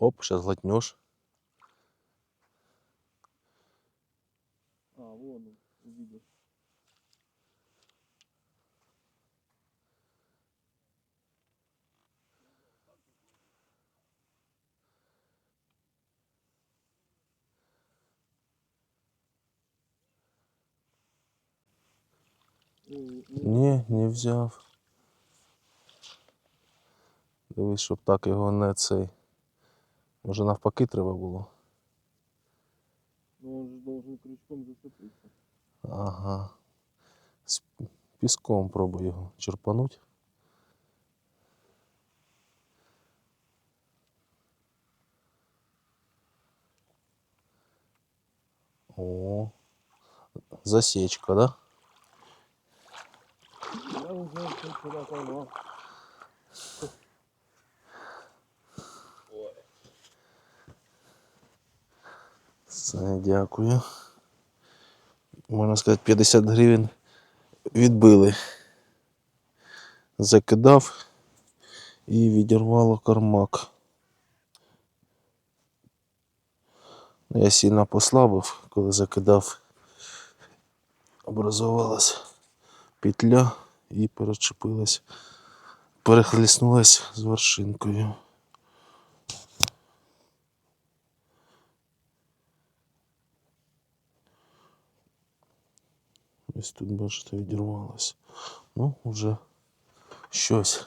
Оп, сейчас глотнешь. А, вон он, увидел. Ні, не взяв. Дивись, щоб так його не цей. Може навпаки треба було. Ну он же должен крючком зацепиться. Ага. З піском пробуй його черпануть. О, засечка, да? Я уже вчера поймал. Все, дякую. Можна сказати, 50 гривень відбили. Закидав і відірвало кармак. Ну, Я сильно послабив, коли закидав. Образувалась петля і перечепилась, перехліснулась з вершинкою. Ось тут, бачите, відірвалось. Ну, вже щось.